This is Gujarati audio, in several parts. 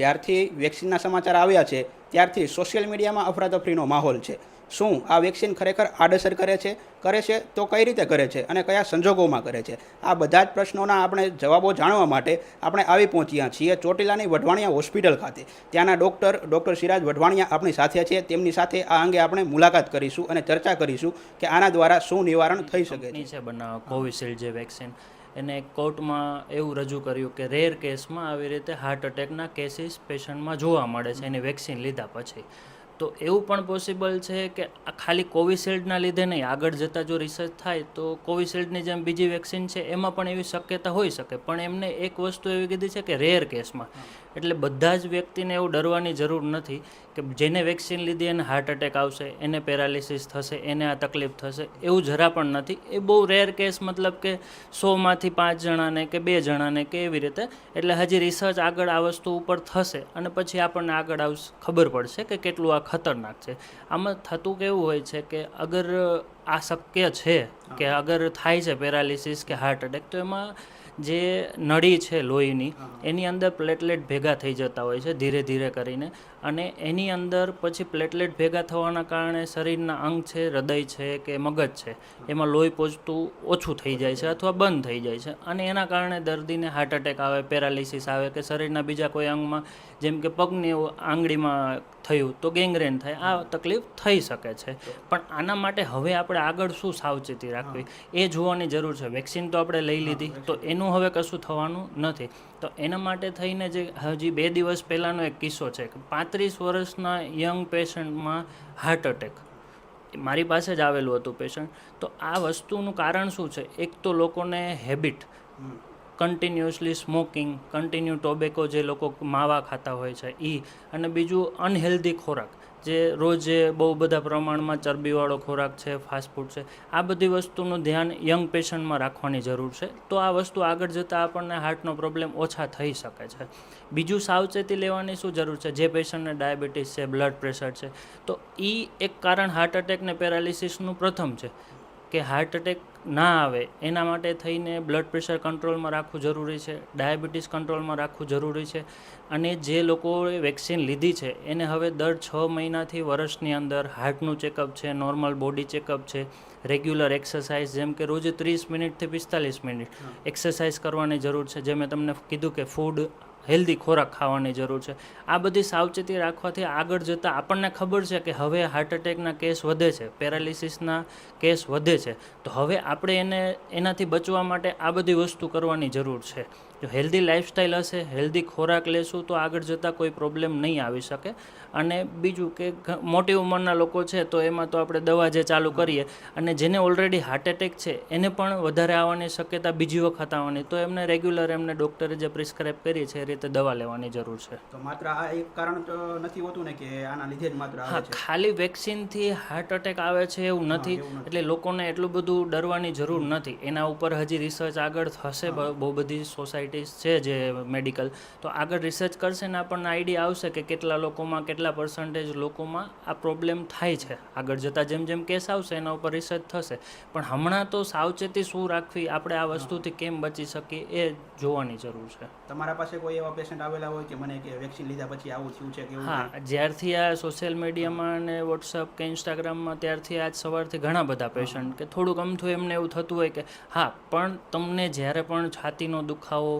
જ્યારથી વેક્સિનના સમાચાર આવ્યા છે, ત્યારથી સોશિયલ મીડિયામાં અફરાતફરીનો માહોલ છે. શું આ વેક્સિન ખરેખર આડઅસર કરે છે કરે છે, તો કઈ રીતે કરે છે અને કયા સંજોગોમાં કરે છે? આ બધા જ પ્રશ્નોના આપણે જવાબો જાણવા માટે આપણે આવી પહોંચ્યા છીએ ચોટીલાની વઢવાણિયા હોસ્પિટલ ખાતે. ત્યાંના ડૉક્ટર ડૉક્ટર સિરાજ વઢવાણિયા આપણી સાથે છે. તેમની સાથે આ અંગે આપણે મુલાકાત કરીશું અને ચર્ચા કરીશું કે આના દ્વારા શું નિવારણ થઈ શકે છે. બનાવ, કોવિશિલ્ડ જે વેક્સિન એને કોર્ટમાં એવું રજૂ કર્યું કે રેર કેસમાં આવી રીતે હાર્ટ અટેકના કેસીસ પેશન્ટમાં જોવા મળે છે. એની વેક્સિન લીધા પછી. તો એવું પણ પોસિબલ છે કે આ ખાલી કોવિશિલ્ડના લીધે નહીં, આગળ જતાં જો રિસર્ચ થાય તો કોવિશિલ્ડની જેમ બીજી વેક્સિન છે, એમાં પણ એવી શક્યતા હોઈ શકે. પણ એમને એક વસ્તુ એવી કીધી છે કે રેર કેસમાં એટલે બધા જ વ્યક્તિને એવું ડરવાની જરૂર નથી કે જેને વેક્સિન લીધી એને હાર્ટ અટેક આવશે, એને પેરાલિસિસ થશે, એને આ તકલીફ થશે, એવું જરા પણ નથી. એ બહુ રેર કેસ મતલબ કે સોમાંથી પાંચ જણાને કે બે જણાને કે એવી રીતે. એટલે હજી રિસર્ચ આગળ આ વસ્તુ ઉપર થશે અને પછી આપણને આગળ આવ ખબર પડશે કે કેટલું આ ખતરનાક છે. આમાં થતું કેવું હોય છે કે અગર આ શક્ય છે કે અગર થાય છે પેરાલિસિસ કે હાર્ટ એટેક તો એમાં જે નળી છે લોહીની એની અંદર પ્લેટલેટ ભેગા થઈ જતા હોય છે ધીરે ધીરે કરીને. અને એની અંદર પછી પ્લેટલેટ ભેગા થવાના કારણે શરીરના અંગ છે હૃદય છે કે મગજ છે એમાં લોહી પહોંચતું ઓછું થઈ જાય છે અથવા બંધ થઈ જાય છે. અને એના કારણે દર્દીને હાર્ટ અટેક આવે પેરાલિસિસ આવે કે શરીરના બીજા કોઈ અંગમાં જેમ કે પગની આંગળીમાં થયું તો ગેંગ્રેન થાય આ તકલીફ થઈ શકે છે. પણ આના માટે હવે આપણે આગળ શું સાવચેતી રાખવી? એ જોવાની જરૂર છે. વેક્સિન તો આપણે લઈ લીધી તો એનું હવે કશું થવાનું નથી. તો એના માટે થઈને જે હજી બે દિવસ પહેલાંનો એક કિસ્સો છે કે પાંત્રીસ વર્ષના યંગ પેશન્ટમાં હાર્ટ અટેક મારી પાસે જ આવેલું હતું પેશન્ટ તો આ વસ્તુનું કારણ શું છે? એક તો લોકોને habit continuously smoking continue tobacco જે લોકો માવા ખાતા હોય છે એ અને બીજું અનહેલ્ધી ખોરાક, જે રોજ બહુ બધા પ્રમાણમાં ચરબીવાળો ખોરાક છે ફાસ્ટફૂડ છે, આ બધી વસ્તુનું ધ્યાન યંગ પેશન્ટમાં રાખવાની જરૂર છે. તો આ વસ્તુ આગળ જતાં આપણને હાર્ટનો પ્રોબ્લેમ ઓછા થઈ શકે છે. બીજું સાવચેતી લેવાની શું જરૂર છે? જે પેશન્ટને ડાયાબિટીસ છે બ્લડ પ્રેશર છે, તો એ એક કારણ હાર્ટ અટેક ને પેરાલિસિસનું પ્રથમ છે. કે હાર્ટ એટેક ના આવે એના માટે થઈને બ્લડ પ્રેશર કંટ્રોલમાં રાખવું જરૂરી છે ડાયાબિટીસ કંટ્રોલમાં રાખવું જરૂરી છે અને જે લોકોએ વેક્સિન લીધી છે એને હવે દર છ મહિનાથી વર્ષની અંદર હાર્ટનું ચેકઅપ છે નોર્મલ બોડી ચેકઅપ છે રેગ્યુલર એક્સરસાઇઝ જેમ કે રોજ ત્રીસ મિનિટથી પિસ્તાલીસ મિનિટ એક્સરસાઇઝ કરવાની જરૂર છે જે મેં તમને કીધું કે ફૂડ હેલ્ધી ખોરાક ખાવાની જરૂર છે. આ બધી સાવચેતી રાખવાથી આગળ જતાં આપણને ખબર છે કે હવે હાર્ટ અટેકના કેસ વધે છે પેરાલિસિસના કેસ વધે છે. તો હવે આપણે એને, એનાથી બચવા માટે આ બધી વસ્તુ કરવાની જરૂર છે. જો હેલ્ધી લાઇફસ્ટાઈલ હશે હેલ્ધી ખોરાક લેશું તો આગળ જતાં કોઈ પ્રોબ્લેમ નહીં આવી શકે. અને બીજું કે મોટી ઉંમરના લોકો છે તો એમાં તો આપણે દવા જે ચાલુ કરીએ અને જેને ઓલરેડી હાર્ટ એટેક છે એને પણ વધારે આવવાની શક્યતા બીજી વખત આવવાની. તો એમને રેગ્યુલર એમને ડૉક્ટરે જે પ્રિસ્ક્રાઇબ કરી છે એ રીતે દવા લેવાની જરૂર છે. તો માત્ર આ એક કારણ તો નથી હોતું ને કે આના લીધે જ માત્ર હા ખાલી વેક્સિનથી હાર્ટ અટેક આવે છે એવું નથી. એટલે લોકોને એટલું બધું ડરવાની જરૂર નથી. એના ઉપર હજી રિસર્ચ આગળ થશે બહુ બધી સોસાયટીઝ છે જે મેડિકલ તો આગળ રિસર્ચ કરશે ને આપણને આઈડિયા આવશે કે કેટલા લોકોમાં કેટલા પર્સન્ટેજ લોકોમાં આ પ્રોબ્લેમ થાય છે. આગળ જતાં જેમ જેમ કેસ આવશે એના ઉપર રિસર્ચ થશે. પણ હમણાં તો સાવચેતી શું રાખવી આપણે આ વસ્તુથી કેમ બચી શકીએ એ જોવાની જરૂર છે. તમારા પાસે કોઈ એવા પેશન્ટ આવેલા હોય કે મને કે વેક્સિન લીધા પછી આવું થયું છે કે હા જ્યારથી આ સોશિયલ મીડિયામાં અને વોટ્સઅપ કે ઇન્સ્ટાગ્રામમાં ત્યારથી આજ સવારથી ઘણા બધા પેશન્ટ કે થોડુંક અમથું એમને એવું થતું હોય કે હા પણ તમને જ્યારે પણ છાતીનો દુખાવો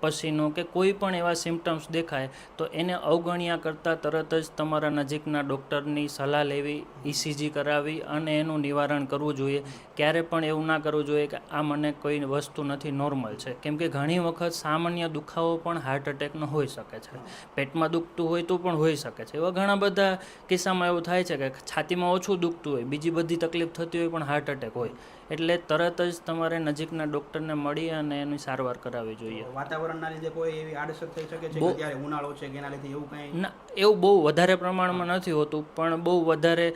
પસીનો કે કોઈ પણ એવા સિમ્ટમ્સ દેખાય, તો એને અવગણ્યા કરતાં તરત જ તમારા નજીકના ડૉક્ટરની સલાહ લેવી ઇસીજી કરાવી અને એનું નિવારણ કરવું જોઈએ. ક્યારે પણ એવું ના કરવું જોઈએ કે આ મને કોઈ વસ્તુ નથી નોર્મલ છે. કેમ કે ઘણી વખત સામાન્ય દુખાવો પણ હાર્ટ અટેકનો હોઈ શકે છે. પેટમાં દુખતું હોય તો પણ હોઈ શકે છે. એવા ઘણા બધા કિસ્સામાં એવું થાય છે કે છાતીમાં ઓછું દુખતું હોય, બીજી બધી તકલીફ થતી હોય પણ હાર્ટ એટેક હોય. એટલે તરત જ તમારે નજીકના ડૉક્ટરને મળી અને એની સારવાર કરાવવી જોઈએ. તો વાતાવરણના લીધે કોઈ એવી આડઅસર થઈ શકે છે કે ત્યારે ઉનાળો છે કે એના લીધે એવું કંઈ? ના એવું બહુ વધારે પ્રમાણમાં નથી હોતું પણ બહુ વધારે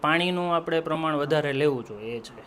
પાણીનું આપણે પ્રમાણ વધારે લેવું જોઈએ એ છે.